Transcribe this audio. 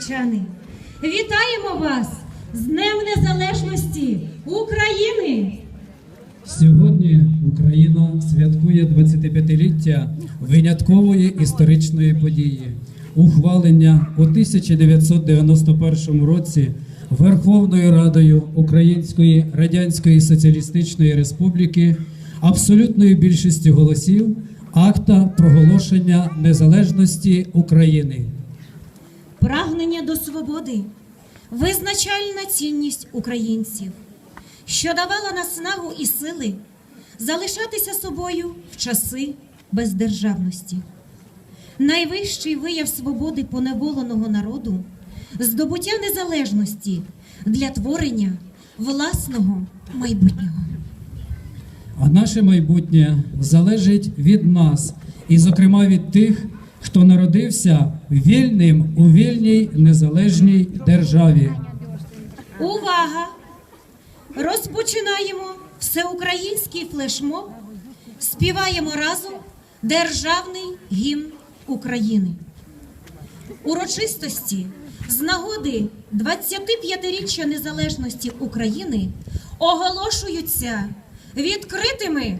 чернівчани. Вітаємо вас з Днем Незалежності України! Сьогодні Україна святкує 25-ліття виняткової історичної події ухвалення у 1991 році Верховною Радою Української Радянської Соціалістичної Республіки абсолютною більшістю голосів акта проголошення незалежності України. Прагнення до свободи визначальна цінність українців, що давала наснагу і сили залишатися собою в часи бездержавності. Найвищий вияв свободи поневоленого народу здобуття незалежності для творення власного майбутнього. А наше майбутнє залежить від нас, і, зокрема, від тих, хто народився вільним у вільній незалежній державі. Увага! Розпочинаємо всеукраїнський флешмоб. Співаємо разом Державний гімн України. Урочистості з нагоди 25-річчя незалежності України оголошуються відкритими